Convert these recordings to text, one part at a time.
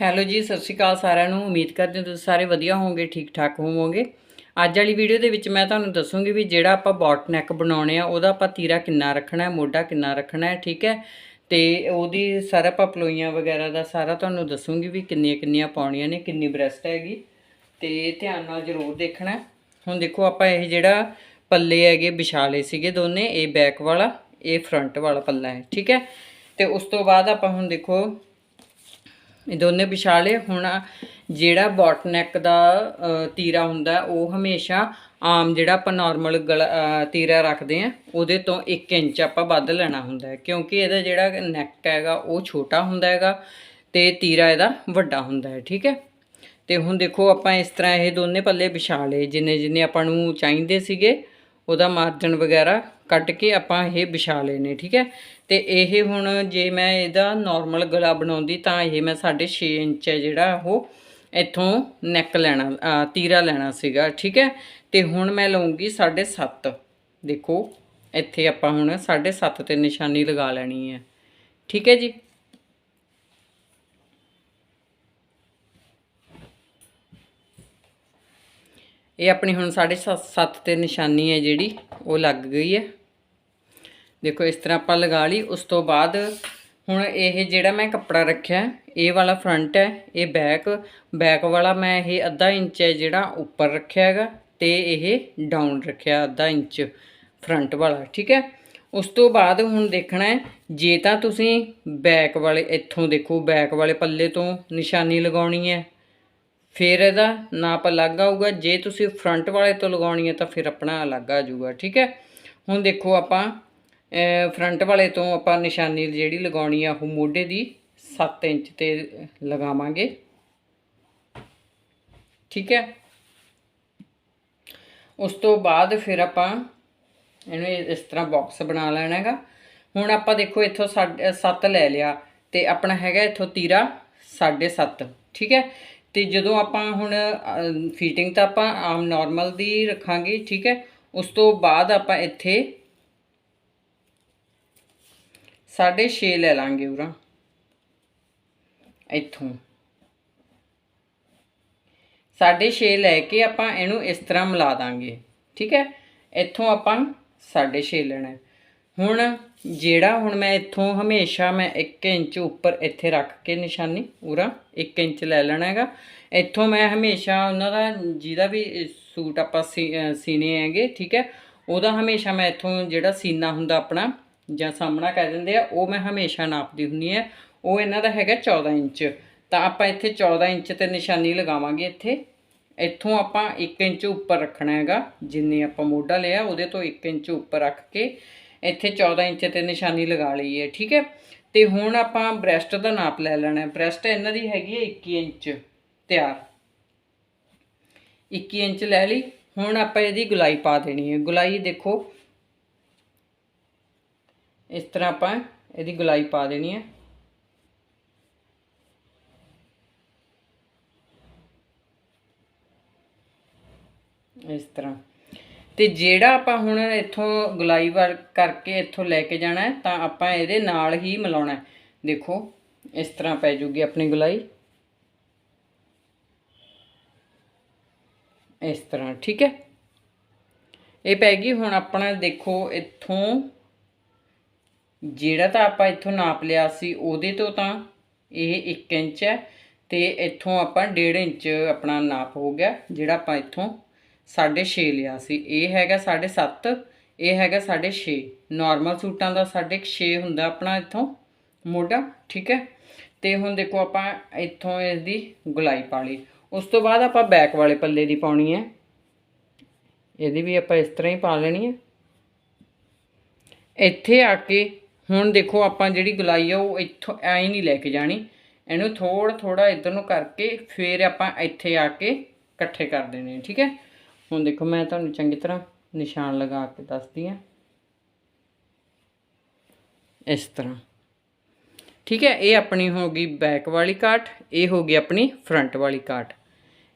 Hello ਜੀ, ਸਤਿ ਸ਼੍ਰੀ ਅਕਾਲ ਸਾਰਿਆਂ ਨੂੰ। ਉਮੀਦ ਕਰਦੇ ਹਾਂ ਤੁਸੀਂ ਸਾਰੇ ਵਧੀਆ ਹੋਵੋਗੇ ਠੀਕ ਠਾਕ ਹੋਵੋਗੇ। ਅੱਜ ਵਾਲੀ ਵੀਡੀਓ ਦੇ ਵਿੱਚ ਮੈਂ ਤੁਹਾਨੂੰ ਦੱਸੂਗੀ ਵੀ ਜਿਹੜਾ ਆਪਾਂ ਬੋਟ ਨੈਕ ਬਣਾਉਣੇ ਆ, ਉਹਦਾ ਆਪਾਂ ਤੀਰਾ ਕਿੰਨਾ ਰੱਖਣਾ ਹੈ ਮੋਢਾ ਕਿੰਨਾ ਰੱਖਣਾ ਹੈ ਠੀਕ ਹੈ? ਤੇ ਉਹਦੀ ਸਾਰਾ ਆਪਾਂ ਪਲੋਈਆਂ ਵਗੈਰਾ ਦਾ ਸਾਰਾ ਤੁਹਾਨੂੰ ਦੱਸੂਗੀ ਵੀ ਕਿੰਨੀਆਂ ਕਿੰਨੀਆਂ ਪਾਉਣੀਆਂ ਨੇ, ਕਿੰਨੀ ਬ੍ਰੈਸਟ ਹੈਗੀ। ਤੇ ਧਿਆਨ ਨਾਲ ਜ਼ਰੂਰ ਦੇਖਣਾ। ਹੁਣ ਦੇਖੋ ਆਪਾਂ ਇਹ ਜਿਹੜਾ ਪੱਲੇ ਹੈਗੇ, ਵਿਛਾਲੇ ਸੀਗੇ ਦੋਨੇ, ਇਹ ਬੈਕ ਵਾਲਾ, ਇਹ ਫਰੰਟ ਵਾਲਾ ਪੱਲਾ ਹੈ, ਠੀਕ ਹੈ? ਤੇ ਉਸ ਤੋਂ ਬਾਅਦ ਆਪਾਂ ਹੁਣ ਦੇਖੋ ਇਹ ਦੋਨੇ ਵਿਛਾਲੇ ਹੁਣ ਜਿਹੜਾ ਬੌਟ ਨੈਕ ਦਾ ਤੀਰਾ ਹੁੰਦਾ, ਉਹ ਹਮੇਸ਼ਾ ਆਮ ਜਿਹੜਾ ਆਪਾਂ ਨਾਰਮਲ ਤੀਰਾ ਰੱਖਦੇ ਆ, ਉਹਦੇ ਤੋਂ 1 ਇੰਚ ਆਪਾਂ ਵੱਧ ਲੈਣਾ ਹੁੰਦਾ ਕਿਉਂਕਿ ਇਹਦਾ ਜਿਹੜਾ ਨੈਕ ਹੈਗਾ, ਉਹ ਛੋਟਾ ਹੁੰਦਾ ਹੈਗਾ ਤੇ ਤੀਰਾ ਇਹਦਾ ਵੱਡਾ ਹੁੰਦਾ ਹੈ, ਠੀਕ ਹੈ? ਤੇ ਹੁਣ ਦੇਖੋ ਆਪਾਂ ਇਸ ਤਰ੍ਹਾਂ ਇਹ ਦੋਨੇ ਪੱਲੇ ਵਿਛਾ ਲਏ ਜਿੰਨੇ ਜਿੰਨੇ ਆਪਾਂ ਨੂੰ ਚਾਹੀਦੇ ਸੀਗੇ, ਉਹਦਾ ਮਾਰਜਨ ਵਗੈਰਾ ਕੱਟ ਕੇ ਆਪਾਂ ਇਹ ਵਿਛਾ ਲਏ ਨੇ, ਠੀਕ ਹੈ? ਤੇ ਇਹ ਹੁਣ ਜੇ ਮੈਂ ਇਹਦਾ ਨਾਰਮਲ ਗਲਾ ਬਣਾਉਂਦੀ ਤਾਂ ਇਹ ਮੈਂ 6.5 ਇੰਚ ਹੈ ਜਿਹੜਾ ਉਹ ਇੱਥੋਂ ਨੈਕ ਲੈਣਾ ਤੀਰਾ ਲੈਣਾ ਸੀਗਾ, ਠੀਕ ਹੈ? ਤੇ ਹੁਣ ਮੈਂ ਲਵਾਂਗੀ 7.5 ਦੇਖੋ, ਇੱਥੇ ਆਪਾਂ ਹੁਣ 7.5 ਤੇ ਨਿਸ਼ਾਨੀ ਲਗਾ ਲੈਣੀ ਹੈ। ਠੀਕ ਹੈ ਜੀ? ਇਹ ਆਪਣੀ ਹੁਣ 7.5 ਤੇ ਨਿਸ਼ਾਨੀ ਹੈ ਜਿਹੜੀ, ਉਹ ਲੱਗ ਗਈ ਹੈ। ਦੇਖੋ, ਇਸ ਤਰ੍ਹਾਂ ਆਪਾਂ ਲਗਾ ਲਈ। ਉਸ ਤੋਂ ਬਾਅਦ ਹੁਣ ਇਹ ਜਿਹੜਾ ਮੈਂ ਕੱਪੜਾ ਰੱਖਿਆ, ਇਹ ਵਾਲਾ ਫਰੰਟ ਹੈ, ਇਹ ਬੈਕ ਬੈਕ ਵਾਲਾ ਮੈਂ ਇਹ ਅੱਧਾ ਇੰਚ ਹੈ ਜਿਹੜਾ ਉੱਪਰ ਰੱਖਿਆ ਹੈਗਾ ਤੇ ਇਹ ਡਾਊਨ ਰੱਖਿਆ ਅੱਧਾ ਇੰਚ ਫਰੰਟ ਵਾਲਾ, ਠੀਕ ਹੈ? ਉਸ ਤੋਂ ਬਾਅਦ ਹੁਣ ਦੇਖਣਾ ਹੈ, ਜੇ ਤਾਂ ਤੁਸੀਂ ਬੈਕ ਵਾਲੇ, ਇੱਥੋਂ ਦੇਖੋ ਬੈਕ ਵਾਲੇ ਪੱਲੇ ਤੋਂ ਨਿਸ਼ਾਨੀ ਲਗਾਉਣੀ ਹੈ, ਫਿਰ ਇਹਦਾ ਨਾਪ ਅਲੱਗ ਆਊਗਾ। ਜੇ ਤੁਸੀਂ ਫਰੰਟ ਵਾਲੇ ਤੋਂ ਲਗਾਉਣੀ ਹੈ ਤਾਂ ਫਿਰ ਆਪਣਾ ਅਲੱਗ ਆ ਜਾਊਗਾ, ਠੀਕ ਹੈ? ਹੁਣ ਦੇਖੋ ਆਪਾਂ ਫਰੰਟ ਵਾਲੇ ਤੋਂ ਆਪਾਂ ਨਿਸ਼ਾਨੀ ਜਿਹੜੀ ਲਗਾਉਣੀ ਆ, ਉਹ ਮੋਢੇ ਦੀ 7 ਇੰਚ ਤੇ ਲਗਾਵਾਂਗੇ। ਠੀਕ ਹੈ? ਉਸ ਤੋਂ ਬਾਅਦ ਫਿਰ ਆਪਾਂ ਇਹਨੂੰ ਇਸ ਤਰ੍ਹਾਂ ਬਾਕਸ ਬਣਾ ਲੈਣਾ ਹੈਗਾ। ਹੁਣ ਆਪਾਂ ਦੇਖੋ ਇੱਥੋਂ 7 ਲੈ ਲਿਆ ਤੇ ਆਪਣਾ ਹੈਗਾ ਇੱਥੋਂ ਤੀਰਾ 7.5 ਠੀਕ ਹੈ? ਤੇ ਜਦੋਂ ਆਪਾਂ ਹੁਣ ਫੀਟਿੰਗ ਤਾਂ ਆਪਾਂ ਆਮ ਨਾਰਮਲ ਦੀ ਰੱਖਾਂਗੇ, ਠੀਕ ਹੈ? ਉਸ ਤੋਂ ਬਾਅਦ ਆਪਾਂ ਇੱਥੇ 6.5 ਲੈ ਲਾਂਗੇ ਉਰਾ। ਇੱਥੋਂ। 6.5 ਲੈ ਕੇ ਆਪਾਂ ਇਹਨੂੰ ਇਸ ਤਰ੍ਹਾਂ ਮਿਲਾ ਦਾਂਗੇ। ਠੀਕ ਹੈ? ਇੱਥੋਂ ਆਪਾਂ 6.5 ਲੈਣਾ ਹੁਣ ਜਿਹੜਾ ਹੁਣ ਮੈਂ ਇੱਥੋਂ ਹਮੇਸ਼ਾ ਮੈਂ 1 ਇੰਚ ਉੱਪਰ ਇੱਥੇ ਰੱਖ ਕੇ ਨਿਸ਼ਾਨੀ, ਉਰਾ 1 ਇੰਚ ਲੈ ਲੈਣਾ ਹੈਗਾ। ਇੱਥੋਂ ਮੈਂ ਹਮੇਸ਼ਾ ਉਹਨਾਂ ਦਾ ਜਿਹਦਾ ਵੀ ਸੂਟ ਆਪਾਂ ਸੀਨੇ ਹੈਗੇ, ਠੀਕ ਹੈ? ਉਹਦਾ ਹਮੇਸ਼ਾ ਮੈਂ ਇੱਥੋਂ ਜਿਹੜਾ ਸੀਨਾ ਹੁੰਦਾ ਆਪਣਾ ਜਾਂ ਸਾਹਮਣਾ ਕਹਿ ਦਿੰਦੇ ਆ, ਉਹ ਮੈਂ ਹਮੇਸ਼ਾ ਨਾਪਦੀ ਹੁੰਨੀ ਹੈ। ਉਹ ਇਹਨਾਂ ਦਾ ਹੈਗਾ 14 ਇੰਚ। ਤਾਂ ਆਪਾਂ ਇੱਥੇ 14 ਇੰਚ ਤੇ ਨਿਸ਼ਾਨੀ ਲਗਾਵਾਂਗੇ ਇੱਥੇ। ਇੱਥੋਂ ਆਪਾਂ 1 ਇੰਚ ਉੱਪਰ ਰੱਖਣਾ ਹੈਗਾ, ਜਿੰਨੇ ਆਪਾਂ ਮੋਢਾ ਲਿਆ, ਉਹਦੇ ਤੋਂ 1 ਇੰਚ ਉੱਪਰ ਰੱਖ ਕੇ ਇੱਥੇ 14 ਇੰਚ ਤੇ ਨਿਸ਼ਾਨੀ ਲਗਾ ਲਈ ਹੈ ਠੀਕ ਹੈ? ਤੇ ਹੁਣ ਆਪਾਂ ਬ੍ਰੈਸਟ ਦਾ ਨਾਪ ਲੈ ਲੈਣਾ। ਹੈ ਬ੍ਰੈਸਟ ਇਹਨਾਂ ਦੀ ਹੈਗੀ ਹੈ 21 ਇੰਚ। ਤਿਆਰ। 21 ਇੰਚ ਲੈ ਲਈ। ਹੁਣ ਆਪਾਂ ਇਹਦੀ ਗੁਲਾਈ ਪਾ ਦੇਣੀ ਹੈ। ਗੁਲਾਈ ਦੇਖੋ ਇਸ ਤਰ੍ਹਾਂ ਆਪਾਂ ਇਹਦੀ ਗੁਲਾਈ ਪਾ ਦੇਣੀ ਹੈ। ਇਸ ਤਰ੍ਹਾਂ। ਤੇ ਜਿਹੜਾ ਆਪਾਂ ਹੁਣ ਇੱਥੋਂ ਗੁਲਾਈ ਵਰ ਕਰਕੇ ਇੱਥੋਂ ਲੈ ਕੇ ਜਾਣਾ ਤਾਂ ਆਪਾਂ ਇਹਦੇ ਨਾਲ ਹੀ ਮਿਲਾਉਣਾ ਦੇਖੋ, ਇਸ ਤਰ੍ਹਾਂ ਪੈ ਜੂਗੀ ਆਪਣੀ ਗੁਲਾਈ। ਇਸ ਤਰ੍ਹਾਂ, ਠੀਕ ਹੈ? ਇਹ ਪੈ ਗਈ, ਹੁਣ ਆਪਣਾ ਦੇਖੋ ਇੱਥੋਂ ਜਿਹੜਾ ਤਾਂ ਆਪਾਂ ਇੱਥੋਂ ਨਾਪ ਲਿਆ ਸੀ, ਉਹਦੇ ਤੋਂ ਤਾਂ ਇਹ 1 ਇੰਚ ਹੈ ਤੇ ਇੱਥੋਂ ਆਪਾਂ 1.5 ਇੰਚ ਆਪਣਾ ਨਾਪ ਹੋ ਗਿਆ, ਜਿਹੜਾ ਆਪਾਂ ਇੱਥੋਂ 6.5 ਲਿਆ ਸੀ। ਇਹ ਹੈਗਾ 7.5 ਇਹ ਹੈਗਾ 6.5 ਨਾਰਮਲ ਸੂਟਾਂ ਦਾ 6.5 ਹੁੰਦਾ ਆਪਣਾ ਇੱਥੋਂ ਮੋਢਾ, ਠੀਕ ਹੈ? ਤੇ ਹੁਣ ਦੇਖੋ ਆਪਾਂ ਇੱਥੋਂ ਇਸ ਦੀ ਗੁਲਾਈ ਪਾ ਲਈ। ਉਸ ਤੋਂ ਬਾਅਦ ਆਪਾਂ ਬੈਕ ਵਾਲੇ ਪੱਲੇ ਦੀ ਪਾਉਣੀ ਹੈ। ਇਹਦੀ ਵੀ ਆਪਾਂ ਇਸ ਤਰ੍ਹਾਂ ਹੀ ਪਾ ਲੈਣੀ ਹੈ। ਇੱਥੇ ਆ ਕੇ ਹੁਣ ਦੇਖੋ ਆਪਾਂ ਜਿਹੜੀ ਗੁਲਾਈ ਆ, ਉਹ ਇੱਥੋਂ ਐਂ ਨਹੀਂ ਲੈ ਕੇ ਜਾਣੀ। ਇਹਨੂੰ ਥੋੜਾ ਥੋੜਾ ਇਧਰ ਨੂੰ ਕਰਕੇ ਫਿਰ ਆਪਾਂ ਇੱਥੇ ਆ ਕੇ ਇਕੱਠੇ ਕਰ ਦੇਣੇ, ਠੀਕ ਹੈ? ਹੁਣ ਦੇਖੋ ਮੈਂ ਤੁਹਾਨੂੰ ਚੰਗੀ ਤਰ੍ਹਾਂ ਨਿਸ਼ਾਨ ਲਗਾ ਕੇ ਦੱਸਦੀ ਹਾਂ। ਇਸ ਤਰ੍ਹਾਂ। ਠੀਕ ਹੈ, ਇਹ ਆਪਣੀ ਹੋ ਗਈ ਬੈਕ ਵਾਲੀ ਕਾਟ ਇਹ ਹੋ ਗਈ ਆਪਣੀ ਫਰੰਟ ਵਾਲੀ ਕਾਟ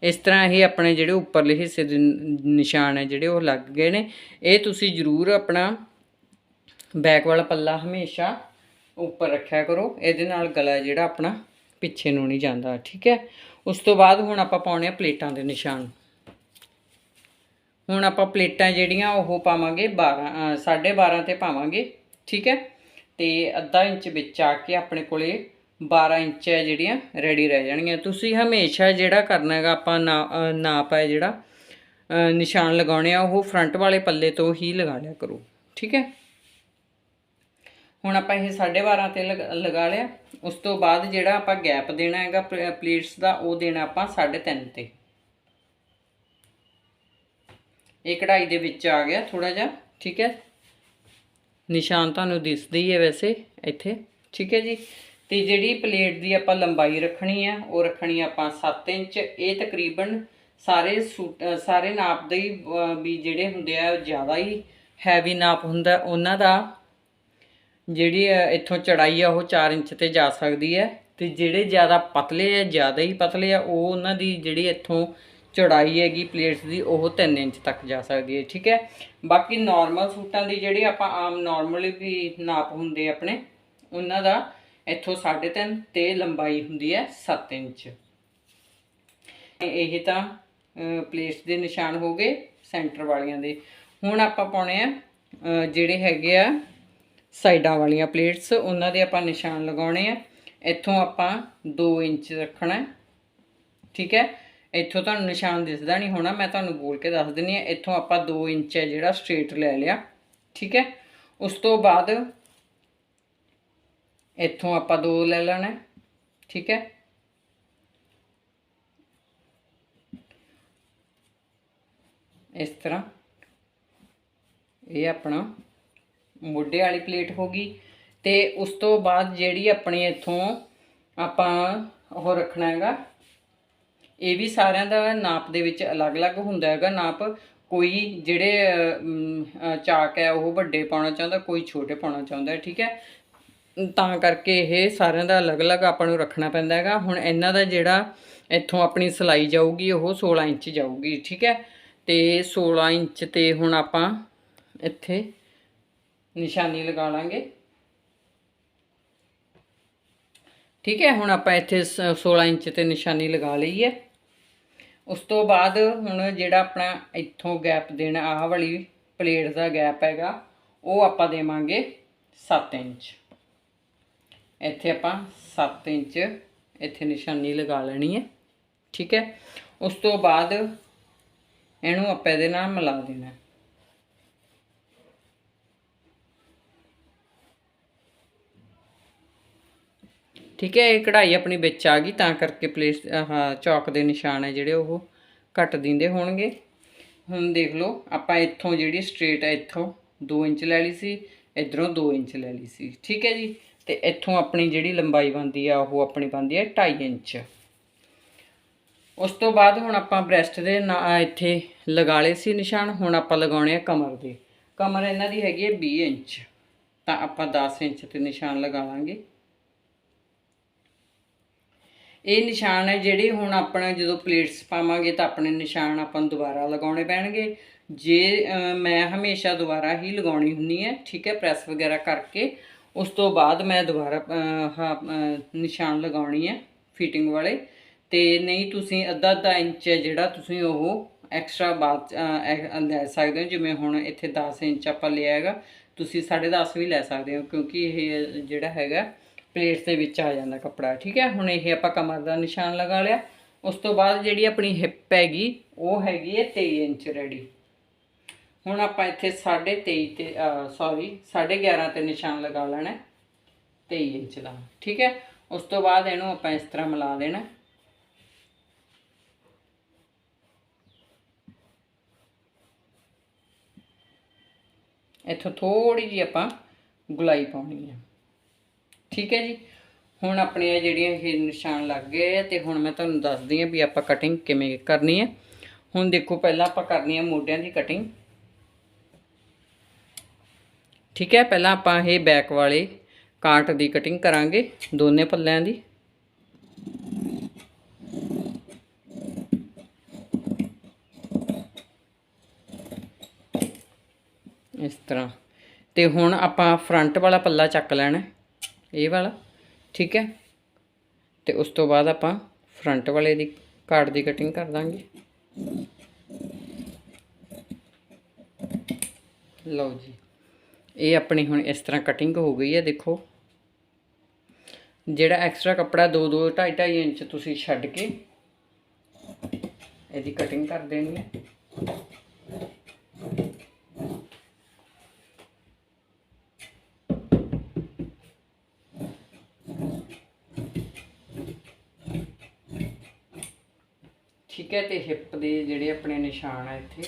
ਇਸ ਤਰ੍ਹਾਂ ਇਹ ਆਪਣੇ ਜਿਹੜੇ ਉੱਪਰਲੇ ਹਿੱਸੇ ਦੇ ਨਿਸ਼ਾਨ ਹੈ ਜਿਹੜੇ ਉਹ ਲੱਗ ਗਏ ਨੇ। ਇਹ ਤੁਸੀਂ ਜ਼ਰੂਰ ਆਪਣਾ ਬੈਕ ਵਾਲਾ ਪੱਲਾ ਹਮੇਸ਼ਾ ਉੱਪਰ ਰੱਖਿਆ ਕਰੋ। ਇਹਦੇ ਨਾਲ ਗਲਾ ਜਿਹੜਾ ਆਪਣਾ ਪਿੱਛੇ ਨੂੰ ਨਹੀਂ ਜਾਂਦਾ ਠੀਕ ਹੈ? ਉਸ ਤੋਂ ਬਾਅਦ ਹੁਣ ਆਪਾਂ ਪਾਉਣੇ ਆ ਪਲੇਟਾਂ ਦੇ ਨਿਸ਼ਾਨ। ਹੁਣ ਆਪਾਂ ਪਲੇਟਾਂ ਜਿਹੜੀਆਂ ਉਹ ਪਾਵਾਂਗੇ 12 ਅ, ਸਾਢੇ 12 ਤੇ ਪਾਵਾਂਗੇ ਠੀਕ ਹੈ? ਤੇ ਅੱਧਾ ਇੰਚ ਵਿੱਚ ਆ ਕੇ ਆਪਣੇ ਕੋਲੇ 12 ਇੰਚ ਹੈ ਜਿਹੜੀਆਂ ਰੈਡੀ ਰਹਿ ਜਾਣਗੀਆਂ। ਤੁਸੀਂ ਹਮੇਸ਼ਾ ਜਿਹੜਾ ਕਰਨਾ ਹੈਗਾ ਆਪਾਂ ਨਾ- ਨਾਪ ਹੈ ਜਿਹੜਾ ਨਿਸ਼ਾਨ ਲਗਾਉਣੇ ਆ ਉਹ ਫਰੰਟ ਵਾਲੇ ਪੱਲੇ ਤੋਂ ਹੀ ਲਗਾ ਲਿਆ ਕਰੋ ਠੀਕ ਹੈ? ਹੁਣ ਆਪਾਂ ਇਹ 12.5 ਤੇ ਲਗ- ਲਗਾ ਲਿਆ। ਉਸ ਤੋਂ ਬਾਅਦ ਜਿਹੜਾ ਆਪਾਂ ਗੈਪ ਦੇਣਾ ਹੈਗਾ ਪਲੇਟਸ ਦਾ, ਉਹ ਦੇਣਾ ਆਪਾਂ 3.5 ਤੇ। ਇਹ ਕਢਾਈ ਦੇ ਵਿੱਚ ਆ ਗਿਆ ਥੋੜਾ ਜਿਹਾ, ਠੀਕ ਹੈ? ਨਿਸ਼ਾਨ ਤੁਹਾਨੂੰ ਦਿਸਦੀ ਹੈ ਵੈਸੇ ਇੱਥੇ, ਠੀਕ ਹੈ ਜੀ? ਤੇ ਜਿਹੜੀ ਪਲੇਟ ਦੀ ਆਪਾਂ ਲੰਬਾਈ ਰੱਖਣੀ ਹੈ, ਉਹ ਰੱਖਣੀ ਆਪਾਂ 7 ਇੰਚ। ਇਹ ਤਕਰੀਬਨ ਸਾਰੇ ਸੂਟ ਸਾਰੇ ਨਾਪ ਦੇ ਵੀ ਜਿਹੜੇ ਹੁੰਦੇ ਆ, ਉਹ ਜ਼ਿਆਦਾ ਹੀ ਹੈਵੀ ਨਾਪ ਹੁੰਦਾ। ਉਹਨਾਂ ਦਾ ਜਿਹੜੀ ਇੱਥੋਂ ਚੜਾਈ ਆ, ਉਹ 4 ਇੰਚ ਤੇ ਜਾ ਸਕਦੀ ਹੈ। ਤੇ ਜਿਹੜੇ ਜ਼ਿਆਦਾ ਪਤਲੇ ਆ, ਜ਼ਿਆਦਾ ਹੀ ਪਤਲੇ ਆ, ਉਹ ਉਹਨਾਂ ਦੀ ਜਿਹੜੀ ਇੱਥੋਂ ਚੌੜਾਈ ਹੈਗੀ ਪਲੇਟਸ ਦੀ, ਉਹ 3 ਇੰਚ ਤੱਕ ਜਾ ਸਕਦੀ ਹੈ, ਠੀਕ ਹੈ? ਬਾਕੀ ਨਾਰਮਲ ਸੂਟਾਂ ਦੀ ਜਿਹੜੀ ਆਪਾਂ ਆਮ ਨਾਰਮਲੀ ਵੀ ਨਾਪ ਹੁੰਦੇ ਆਪਣੇ, ਉਹਨਾਂ ਦਾ ਇੱਥੋਂ 3.5 ਤੇ ਲੰਬਾਈ ਹੁੰਦੀ ਹੈ 7 ਇੰਚ। ਇਹ- ਤਾਂ ਪਲੇਟਸ ਦੇ ਨਿਸ਼ਾਨ ਹੋ ਗਏ ਸੈਂਟਰ ਵਾਲੀਆਂ ਦੇ। ਹੁਣ ਆਪਾਂ ਪਾਉਣੇ ਆ ਜਿਹੜੇ ਹੈਗੇ ਆ ਸਾਈਡਾਂ ਵਾਲੀਆਂ ਪਲੇਟਸ ਉਹਨਾਂ ਦੇ ਆਪਾਂ ਨਿਸ਼ਾਨ ਲਗਾਉਣੇ ਆ। ਇੱਥੋਂ ਆਪਾਂ 2 ਇੰਚ ਰੱਖਣਾ ਠੀਕ ਹੈ? ਇੱਥੋਂ ਤੁਹਾਨੂੰ ਨਿਸ਼ਾਨ ਦਿਸਦਾ ਨਹੀਂ ਹੋਣਾ, ਮੈਂ ਤੁਹਾਨੂੰ ਬੋਲ ਕੇ ਦੱਸ ਦਿੰਨੀ ਆ ਇੱਥੋਂ ਆਪਾਂ 2 ਇੰਚ ਹੈ ਜਿਹੜਾ ਸਟ੍ਰੇਟ ਲੈ ਲਿਆ। ਠੀਕ ਹੈ? ਉਸ ਤੋਂ ਬਾਅਦ ਇੱਥੋਂ ਆਪਾਂ 2 ਲੈ ਲੈਣਾ ਠੀਕ ਹੈ? ਇਸ ਤਰ੍ਹਾਂ। ਇਹ ਆਪਣਾ ਮੋਢੇ ਵਾਲੀ ਪਲੇਟ ਹੋ ਗਈ ਤੇ ਉਸ ਤੋਂ ਬਾਅਦ ਜਿਹੜੀ ਆਪਣੀ ਇੱਥੋਂ ਆਪਾਂ ਉਹ ਰੱਖਣਾ ਹੈਗਾ, ਇਹ ਵੀ ਸਾਰਿਆਂ ਦਾ ਨਾਪ ਦੇ ਵਿੱਚ ਅਲੱਗ-ਅਲੱਗ ਹੁੰਦਾ ਹੈਗਾ। ਨਾਪ ਕੋਈ ਜਿਹੜੇ ਚਾਕ ਹੈ, ਉਹ ਵੱਡੇ ਪਾਉਣਾ ਚਾਹੁੰਦਾ, ਕੋਈ ਛੋਟੇ ਪਾਉਣਾ ਚਾਹੁੰਦਾ, ਠੀਕ ਹੈ? ਤਾਂ ਕਰਕੇ ਇਹ ਸਾਰਿਆਂ ਦਾ ਅਲੱਗ-ਅਲੱਗ ਆਪਾਂ ਨੂੰ ਰੱਖਣਾ ਪੈਂਦਾ ਹੈਗਾ। ਹੁਣ ਇਹਨਾਂ ਦਾ ਜਿਹੜਾ ਇੱਥੋਂ ਆਪਣੀ ਸਲਾਈ ਜਾਊਗੀ, ਉਹ 16 ਇੰਚ ਜਾਊਗੀ, ਠੀਕ ਹੈ? ਤੇ 16 ਇੰਚ ਤੇ ਹੁਣ ਆਪਾਂ ਇੱਥੇ ਨਿਸ਼ਾਨੀ ਲਗਾ ਲਾਂਗੇ। ਠੀਕ ਹੈ, ਹੁਣ ਆਪਾਂ ਇੱਥੇ ਸ- 16 ਇੰਚ ਤੇ ਨਿਸ਼ਾਨੀ ਲਗਾ ਲਈ ਹੈ। ਉਸ ਤੋਂ ਬਾਅਦ ਹੁਣ ਜਿਹੜਾ ਆਪਣਾ ਇੱਥੋਂ ਗੈਪ ਦੇਣਾ, ਆਹ ਵਾਲੀ ਪਲੇਟ ਦਾ ਗੈਪ ਹੈਗਾ, ਉਹ ਆਪਾਂ ਦੇਵਾਂਗੇ 7 ਇੰਚ। ਇੱਥੇ ਆਪਾਂ 7 ਇੰਚ ਇੱਥੇ ਨਿਸ਼ਾਨੀ ਲਗਾ ਲੈਣੀ ਹੈ। ਠੀਕ ਹੈ, ਉਸ ਤੋਂ ਬਾਅਦ ਇਹਨੂੰ ਆਪਾਂ ਇਹਦੇ ਨਾਲ ਮਿਲਾ ਦੇਣਾ। ਠੀਕ ਹੈ, ਇਹ ਕਢਾਈ ਆਪਣੀ ਵਿੱਚ ਆ ਗਈ, ਤਾਂ ਕਰਕੇ ਪਲੇਸ, ਆਹ ਚੌਕ ਦੇ ਨਿਸ਼ਾਨ ਹੈ ਜਿਹੜੇ ਉਹ ਘੱਟ ਦਿੰਦੇ ਹੋਣਗੇ। ਹੁਣ ਦੇਖ ਲਓ, ਆਪਾਂ ਇੱਥੋਂ ਜਿਹੜੀ ਸਟ੍ਰੇਟ ਹੈ, ਇੱਥੋਂ 2 ਇੰਚ ਲੈ ਲਈ ਸੀ, ਇਧਰੋਂ 2 ਇੰਚ ਲੈ ਲਈ ਸੀ, ਠੀਕ ਹੈ ਜੀ। ਤੇ ਇੱਥੋਂ ਆਪਣੀ ਜਿਹੜੀ ਲੰਬਾਈ ਬਣਦੀ ਆ, ਉਹ ਆਪਣੀ ਬਣਦੀ ਹੈ 2.5 ਇੰਚ। ਉਸ ਤੋਂ ਬਾਅਦ ਹੁਣ ਆਪਾਂ ਬ੍ਰੈਸਟ ਦੇ ਨਾ- ਇੱਥੇ ਲਗਾ ਲਏ ਸੀ ਨਿਸ਼ਾਨ, ਹੁਣ ਆਪਾਂ ਲਗਾਉਣੇ ਆ ਕਮਰ ਦੇ। ਕਮਰ ਇਹਨਾਂ ਦੀ ਹੈਗੀ ਹੈ 20 ਇੰਚ, ਤਾਂ ਆਪਾਂ 10 ਇੰਚ ਤੇ ਨਿਸ਼ਾਨ ਲਗਾ ਲਾਂਗੇ। ਇਹ ਨਿਸ਼ਾਨ ਹੈ ਜਿਹੜੇ ਹੁਣ ਆਪਣਾ ਜਦੋਂ ਪਲੇਟਸ ਪਾਵਾਂਗੇ ਤਾਂ ਆਪਣੇ ਨਿਸ਼ਾਨ ਆਪਾਂ ਨੂੰ ਦੁਬਾਰਾ ਲਗਾਉਣੇ ਪੈਣਗੇ। ਜੇ ਮੈਂ ਹਮੇਸ਼ਾ ਦੁਬਾਰਾ ਹੀ ਲਗਾਉਣੀ ਹੁੰਦੀ ਹੈ ਠੀਕ ਹੈ ਪ੍ਰੈਸ ਵਗੈਰਾ ਕਰਕੇ। ਉਸ ਤੋਂ ਬਾਅਦ ਮੈਂ ਦੁਬਾਰਾ ਨਿਸ਼ਾਨ ਲਗਾਉਣੀ ਹੈ ਫਿਟਿੰਗ ਵਾਲੇ। ਤੇ ਨਹੀਂ ਤੁਸੀਂ ਅੱਧਾ ਅੱਧਾ ਇੰਚ ਜਿਹੜਾ ਤੁਸੀਂ ਉਹ ਐਕਸਟਰਾ ਬਾਅਦ 'ਚ, ਲੈ ਸਕਦੇ ਹੋ। ਜਿਵੇਂ ਹੁਣ ਇੱਥੇ 10 ਇੰਚ ਆਪਾਂ ਲਿਆ ਹੈਗਾ ਤੁਸੀਂ 10.5 ਵੀ ਲੈ ਸਕਦੇ ਹੋ ਕਿਉਂਕਿ ਇਹ ਜਿਹੜਾ ਹੈਗਾ ਪਲੇਟਸ ਦੇ ਵਿੱਚ ਆ ਜਾਂਦਾ ਕੱਪੜਾ ਠੀਕ ਹੈ? ਹੁਣ ਇਹ ਆਪਾਂ ਕਮਰ ਦਾ ਨਿਸ਼ਾਨ ਲਗਾ ਲਿਆ। ਉਸ ਤੋਂ ਬਾਅਦ ਜਿਹੜੀ ਆਪਣੀ ਹਿੱਪ ਹੈਗੀ ਉਹ ਹੈਗੀ ਹੈ 23 ਇੰਚ ਰੈਡੀ। ਹੁਣ ਆਪਾਂ ਇੱਥੇ 23.5 ਤੇ ਸੌਰੀ 11.5 ਤੇ ਨਿਸ਼ਾਨ ਲਗਾ ਲੈਣਾ ਹੈ, 23 ਇੰਚ ਦਾ ਠੀਕ ਹੈ? ਉਸ ਤੋਂ ਬਾਅਦ ਇਹਨੂੰ ਆਪਾਂ ਇਸ ਤਰ੍ਹਾਂ ਮਿਲਾ ਦੇਣਾ ਇੱਥੋਂ ਥੋੜੀ ਜਿਹੀ ਆਪਾਂ ਗੁਲਾਈ ਪਾਉਣੀ ਹੈ। ਠੀਕ ਹੈ ਜੀ। ਹੁਣ ਆਪਣੀਆਂ ਜਿਹੜੀਆਂ ਇਹ ਨਿਸ਼ਾਨ ਲੱਗ ਗਏ ਆ ਤੇ ਹੁਣ ਮੈਂ ਤੁਹਾਨੂੰ ਦੱਸਦੀ ਹਾਂ ਵੀ ਆਪਾਂ ਕਟਿੰਗ ਕਿਵੇਂ ਕਰਨੀ ਹੈ। ਹੁਣ ਦੇਖੋ ਪਹਿਲਾਂ ਆਪਾਂ ਕਰਨੀ ਹੈ ਮੋਢਿਆਂ ਦੀ ਕਟਿੰਗ ਠੀਕ ਹੈ, ਪਹਿਲਾਂ ਆਪਾਂ ਇਹ ਬੈਕ ਵਾਲੇ ਕਾਟ ਦੀ ਕਟਿੰਗ ਕਰਾਂਗੇ ਦੋਨੇ ਪੱਲਿਆਂ ਦੀ। ਇਸ ਤਰ੍ਹਾਂ। ਤੇ ਹੁਣ ਆਪਾਂ ਫਰੰਟ ਵਾਲਾ ਪੱਲਾ ਚੱਕ ਲੈਣਾ ਇਹ ਵਾਲਾ, ਠੀਕ ਹੈ? ਤੇ ਉਸ ਤੋਂ ਬਾਅਦ ਆਪਾਂ ਫਰੰਟ ਵਾਲੇ ਦੀ ਕਾਰਡ ਦੀ ਕਟਿੰਗ ਕਰ ਦਾਂਗੇ। ਲਓ ਜੀ, ਇਹ ਆਪਣੀ ਹੁਣ ਇਸ ਤਰ੍ਹਾਂ ਕਟਿੰਗ ਹੋ ਗਈ ਹੈ, ਦੇਖੋ। ਜਿਹੜਾ ਐਕਸਟਰਾ ਕੱਪੜਾ 2 2 2.5 2.5 ਇੰਚ ਤੁਸੀਂ ਛੱਡ ਕੇ ਇਹਦੀ ਕਟਿੰਗ ਕਰ ਦੇਣੀ ਹੈ। ਠੀਕ ਹੈ ਤੇ ਹਿੱਪ ਦੇ ਜਿਹੜੇ ਆਪਣੇ ਨਿਸ਼ਾਨ ਆ ਇੱਥੇ।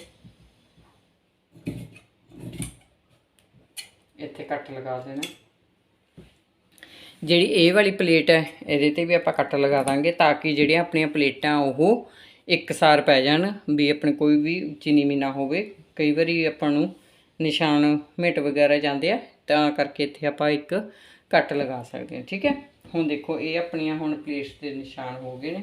ਇੱਥੇ ਕੱਟ ਲਗਾ ਦੇਣਾ। ਜਿਹੜੀ ਇਹ ਵਾਲੀ ਪਲੇਟ ਹੈ, ਇਹਦੇ ਤੇ ਵੀ ਆਪਾਂ ਕੱਟ ਲਗਾ ਦਾਂਗੇ ਤਾਂ ਕਿ ਜਿਹੜੀਆਂ ਆਪਣੀਆਂ ਪਲੇਟਾਂ ਉਹ ਇੱਕਸਾਰ ਪੈ ਜਾਣ ਵੀ ਆਪਣੇ ਕੋਈ ਵੀ ਉੱਚੀ ਨੀਵੀਂ ਨਾ ਹੋਵੇ। ਕਈ ਵਾਰੀ ਆਪਾਂ ਨੂੰ ਨਿਸ਼ਾਨ ਮਿਟ ਵਗੈਰਾ ਜਾਂਦੇ ਆ, ਤਾਂ ਕਰਕੇ ਇੱਥੇ ਆਪਾਂ ਇੱਕ ਕੱਟ ਲਗਾ ਸਕਦੇ ਹਾਂ, ਠੀਕ ਹੈ? ਹੁਣ ਦੇਖੋ, ਇਹ ਆਪਣੀਆਂ ਹੁਣ ਪਲੇਟਸ ਦੇ ਨਿਸ਼ਾਨ ਹੋ ਗਏ ਨੇ।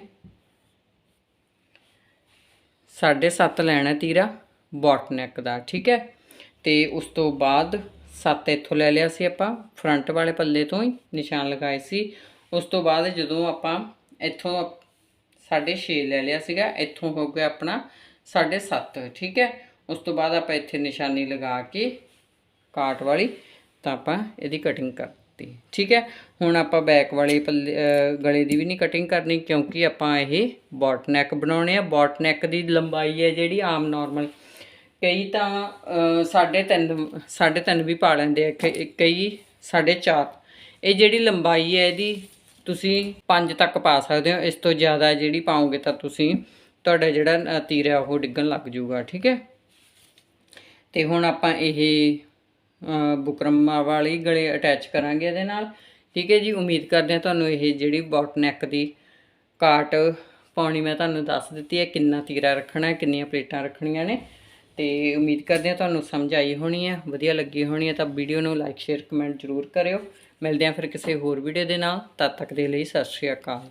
ਸਾਢੇ ਸੱਤ ਲੈਣਾ ਤੀਰਾ ਬੌਟ ਨੈਕ ਦਾ, ਠੀਕ ਹੈ? ਤੇ ਉਸ ਤੋਂ ਬਾਅਦ 7 ਇੱਥੋਂ ਲੈ ਲਿਆ ਸੀ ਆਪਾਂ, ਫਰੰਟ ਵਾਲੇ ਪੱਲੇ ਤੋਂ ਹੀ ਨਿਸ਼ਾਨ ਲਗਾਏ ਸੀ। ਉਸ ਤੋਂ ਬਾਅਦ ਜਦੋਂ ਆਪਾਂ ਇੱਥੋਂ ਸਾਢੇ 6 ਲੈ ਲਿਆ ਸੀਗਾ, ਇੱਥੋਂ ਹੋ ਗਿਆ ਆਪਣਾ ਸਾਢੇ ਸੱਤ, ਠੀਕ ਹੈ? ਉਸ ਤੋਂ ਬਾਅਦ ਆਪਾਂ ਇੱਥੇ ਨਿਸ਼ਾਨੀ ਲਗਾ ਕੇ ਕਾਟ ਵਾਲੀ ਤਾਂ ਆਪਾਂ ਇਹਦੀ ਕਟਿੰਗ ਕਰ ਕਰਤੀ ਠੀਕ ਹੈ? ਹੁਣ ਆਪਾਂ ਬੈਕ ਵਾਲੇ ਪੱਲੇ ਗਲੇ ਦੀ ਵੀ ਨਹੀਂ ਕਟਿੰਗ ਕਰਨੀ ਕਿਉਂਕਿ ਆਪਾਂ ਇਹ ਬੌਟ ਨੈਕ ਬਣਾਉਣੇ ਆ। ਬੌਟ ਨੈਕ ਦੀ ਲੰਬਾਈ ਹੈ ਜਿਹੜੀ ਆਮ ਨਾਰਮਲ ਕਈ ਤਾਂ ਅਹ, ਸਾਢੇ ਤਿੰਨ ਸਾਢੇ ਤਿੰਨ ਵੀ ਪਾ ਲੈਂਦੇ ਆ। ਕਈ- ਕਈ ਸਾਢੇ ਚਾਰ। ਇਹ ਜਿਹੜੀ ਲੰਬਾਈ ਹੈ ਇਹਦੀ ਤੁਸੀਂ 5 ਤੱਕ ਪਾ ਸਕਦੇ ਹੋ। ਇਸ ਤੋਂ ਜ਼ਿਆਦਾ ਜਿਹੜੀ ਪਾਓਗੇ ਤਾਂ ਤੁਸੀਂ ਤੁਹਾਡਾ ਜਿਹੜਾ ਅ, ਤੀਰ ਹੈ ਉਹ ਡਿੱਗਣ ਲੱਗ ਜਾਊਗਾ। ਠੀਕ ਹੈ? ਤੇ ਹੁਣ ਆਪਾਂ ਇਹ ਬੁਕਰਮਾ ਵਾਲੀ ਗਲੇ ਅਟੈਚ ਕਰਾਂਗੇ ਇਹਦੇ ਨਾਲ। ਠੀਕ ਹੈ ਜੀ, ਉਮੀਦ ਕਰਦੇ ਹਾਂ ਤੁਹਾਨੂੰ ਇਹ ਜਿਹੜੀ ਬੌਟ ਨੈਕ ਦੀ ਕਾਟ ਪਾਉਣੀ ਮੈਂ ਤੁਹਾਨੂੰ ਦੱਸ ਦਿੱਤੀ ਹੈ, ਕਿੰਨਾ ਤੀਰਾ ਰੱਖਣਾ ਹੈ ਕਿੰਨੀਆਂ ਪਲੇਟਾਂ ਰੱਖਣੀਆਂ ਨੇ। ਤੇ ਉਮੀਦ ਕਰਦੇ ਹਾਂ ਤੁਹਾਨੂੰ ਸਮਝ ਆਈ ਹੋਣੀ ਹੈ, ਵਧੀਆ ਲੱਗੀ ਹੋਣੀ ਹੈ ਤਾਂ ਵੀਡੀਓ ਨੂੰ ਲਾਈਕ ਸ਼ੇਅਰ ਕਮੈਂਟ ਜ਼ਰੂਰ ਕਰਿਓ। ਮਿਲਦੇ ਹਾਂ ਫਿਰ ਕਿਸੇ ਹੋਰ ਵੀਡੀਓ ਦੇ ਨਾਲ। ਤਦ ਤੱਕ ਦੇ ਲਈ ਸਤਿ ਸ਼੍ਰੀ ਅਕਾਲ।